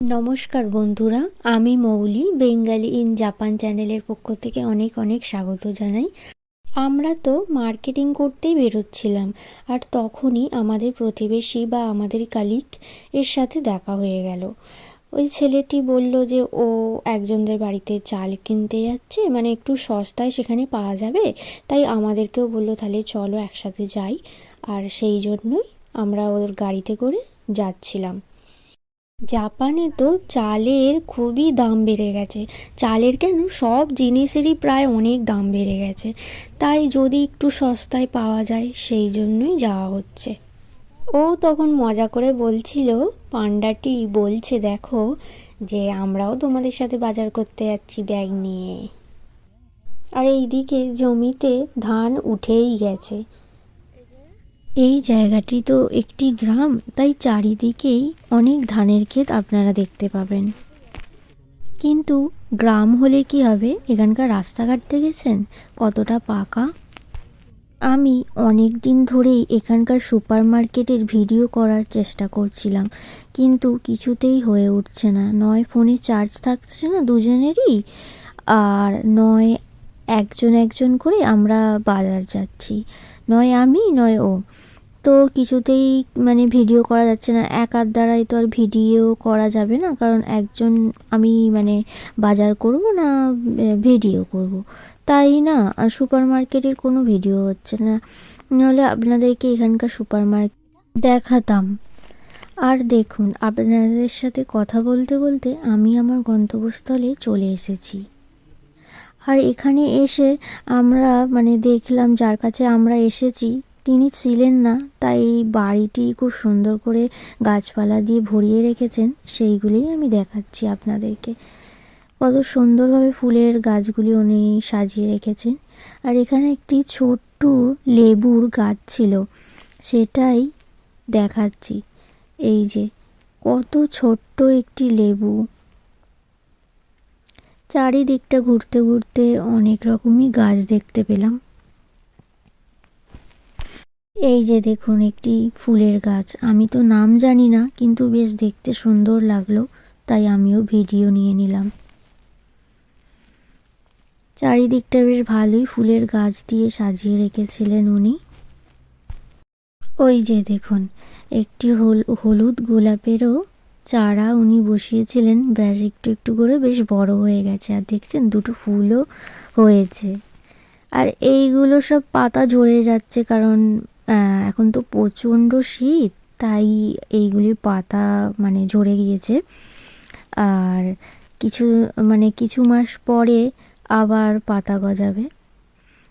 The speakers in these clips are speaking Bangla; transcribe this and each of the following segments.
নমস্কার বন্ধুরা, আমি মৌলি, বেঙ্গালি ইন জাপান চ্যানেলের পক্ষ থেকে অনেক অনেক স্বাগত জানাই। আমরা তো মার্কেটিং করতেই বেরোচ্ছিলাম, আর তখনই আমাদের প্রতিবেশী বা আমাদের কালিক এর সাথে দেখা হয়ে গেল। ওই ছেলেটি বলল যে, ও একজনদের বাড়িতে চাল কিনতে যাচ্ছে মানে একটু সস্তায় সেখানে পাওয়া যাবে, তাই আমাদেরকেও বলল, তাহলে চলো একসাথে যাই। আর সেই জন্যই আমরা ওর গাড়িতে করে যাচ্ছিলাম। জাপানে তো চালের খুবই দাম বেড়ে গেছে। চালের কেন? সব জিনিসেরই প্রায় অনেক দাম বেড়ে গেছে। তাই যদি একটু সস্তায় পাওয়া যায়, সেই জন্যই যাওয়া হচ্ছে। ও তখন মজা করে বলছিল, পান্ডাটি বলছে, দেখো যে আমরাও তোমাদের সাথে বাজার করতে যাচ্ছি ব্যাগ নিয়ে। আর এইদিকে জমিতে ধান উঠেই গেছে। এই জায়গাটি তো একটি গ্রাম, তাই চারিদিকেই অনেক ধানের ক্ষেত আপনারা দেখতে পাবেন। কিন্তু গ্রাম হলে কি হবে? এখানকার রাস্তাঘাট দেখেছেন? কতটা পাকা? আমি অনেক দিন ধরেই এখানকার সুপার মার্কেটের ভিডিও করার চেষ্টা করছিলাম, কিন্তু কিছুতেই হয়ে উঠছে না। নয় ফোনে চার্জ থাকছে না দুজনেরই, আর নয় একজন একজন করে আমরা বাজার যাচ্ছি। নয় আমি, নয় ও। তো কিছুতেই মানে ভিডিও করা যাচ্ছে না। একার দ্বারাই তো আর ভিডিও করা যাবে না। কারণ একজন আমি মানে বাজার করব না ভিডিও করব। তাই না? আর সুপার মার্কেটের কোনো ভিডিও হচ্ছে না। নাহলে আপনাদেরকে এখানকার সুপার মার্কেট দেখাতাম। আর দেখুন, আপনাদের সাথে কথা বলতে বলতে আমি আমার গন্তব্যস্থলে চলে এসেছি। আর এখানে এসে আমরা মানে দেখলাম, যার কাছে আমরা এসেছি তিনি ছিলেন না, তাই বাড়িটি খুব সুন্দর করে গাছপালা দিয়ে ভরিয়ে রেখেছেন। সেইগুলিই আমি দেখাচ্ছি আপনাদেরকে। কত সুন্দরভাবে ফুলের গাছগুলি উনি সাজিয়ে রেখেছেন। আর এখানে একটি ছোট্ট লেবুর গাছ ছিল, সেটাই দেখাচ্ছি। এই যে, কত ছোট্ট একটি লেবু। চারিদিকটা ঘুরতে ঘুরতে অনেক রকমই গাছ দেখতে পেলাম। এই যে দেখুন একটি ফুলের গাছ। আমি তো নাম জানি না, কিন্তু বেশ দেখতে সুন্দর লাগল, তাই আমিও ভিডিও নিয়ে নিলাম। চারিদিকটা বেশ ভালোই ফুলের গাছ দিয়ে সাজিয়ে রেখেছিলেন উনি। ওই যে দেখুন, একটি হলুদ গোলাপেরও চারা উনি বসিয়েছিলেন। ব্যাস, একটু একটু করে বেশ বড় হয়ে গেছে। আর দেখছেন, দুটো ফুলও হয়েছে। আর এইগুলো সব পাতা ঝরে যাচ্ছে, কারণ এখন তো প্রচণ্ড শীত, তাই এইগুলির পাতা মানে ঝরে গিয়েছে। আর কিছু মানে কিছু মাস পরে আবার পাতা গজাবে।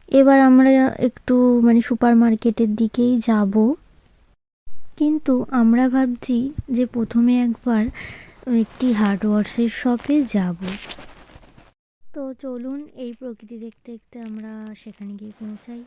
এবার আমরা একটু মানে সুপার মার্কেটের দিকেই যাব। কিন্তু আমরা ভাবছি যে প্রথমে একবার একটি হার্ডওয়ার্সের শপে যাব। তো চলুন এই প্রকৃতি দেখতে দেখতে আমরা সেখানে গিয়ে পৌঁছাই।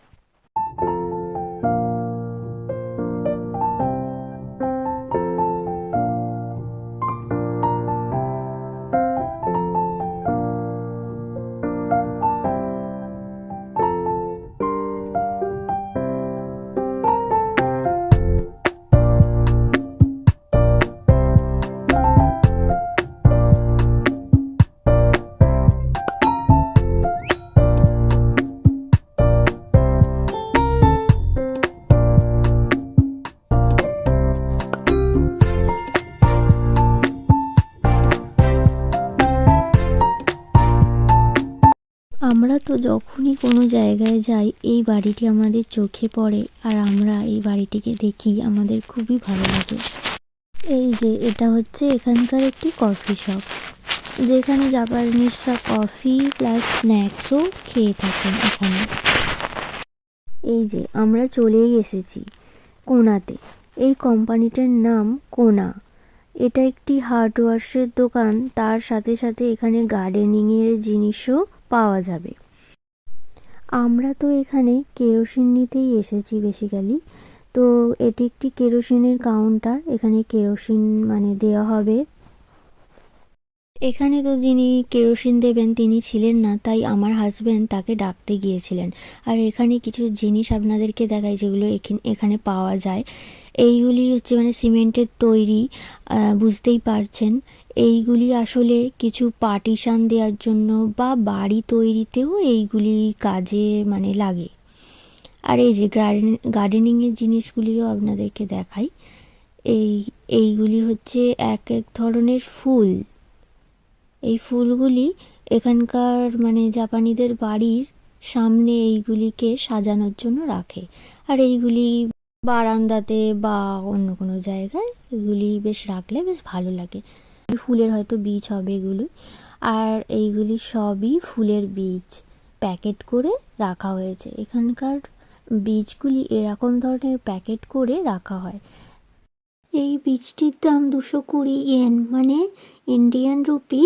আমরা তো যখনই কোনো জায়গায় যাই, এই বাড়িটি আমাদের চোখে পড়ে আর আমরা এই বাড়িটিকে দেখি, আমাদের খুবই ভালো লাগে। এই যে, এটা হচ্ছে এখানকার একটি কফি শপ, যেখানে জাপানিজরা কফি প্লাস স্ন্যাক্সও খেয়ে থাকেন এখানে। এই যে, আমরা চলেই এসেছি কোনাতে। এই কোম্পানিটার নাম কোনা। এটা একটি হার্ডওয়ার্সের দোকান, তার সাথে সাথে এখানে গার্ডেনিংয়ের জিনিসও পাওয়া যাবে। আমরা তো এখানে কেরোসিন নিতেই এসেছি বেসিক্যালি তো এটি একটি কেরোসিনের কাউন্টার এখানে কেরোসিন মানে দেওয়া হবে। এখানে তো যিনি কেরোসিন দেবেন, তিনি ছিলেন না, তাই আমার হাজব্যান্ড তাকে ডাকতে গিয়েছিলেন। আর এখানে কিছু জিনিস আপনাদেরকে দেখাই, যেগুলো এখানে পাওয়া যায়। এইগুলি হচ্ছে মানে সিমেন্টের তৈরি বুঝতেই পারছেন। এইগুলি আসলে কিছু পার্টিশান দেওয়ার জন্য বা বাড়ি তৈরিতেও এইগুলি কাজে মানে লাগে। আর এই যে গার্ডেন গার্ডেনিংয়ের জিনিসগুলিও আপনাদেরকে দেখাই। এই, এইগুলি হচ্ছে এক এক ধরনের ফুল। এই ফুলগুলি এখানকার মানে জাপানিদের বাড়ির সামনে এইগুলিকে সাজানোর জন্য রাখে। আর এইগুলি বারান্দাতে বা অন্য কোনো জায়গায় এগুলি বেশ রাখলে বেশ ভালো লাগে। ফুলের হয়তো বীজ হবে এগুলি। আর এইগুলি সবই ফুলের বীজ প্যাকেট করে রাখা হয়েছে। এখানকার বীজগুলি এরকম ধরনের প্যাকেট করে রাখা হয়। এই বীজটির দাম দুশো কুড়ি ইয়েন মানে ইন্ডিয়ান রুপি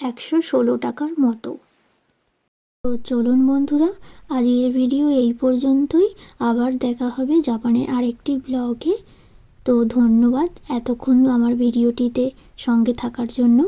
একশো ষোলো টাকার মতো। তো চলুন বন্ধুরা, আজকের ভিডিও এই পর্যন্তই। আবার দেখা হবে জাপানের আরেকটি ব্লগে তো ধন্যবাদ এতক্ষণ আমার ভিডিওটিতে সঙ্গে থাকার জন্য।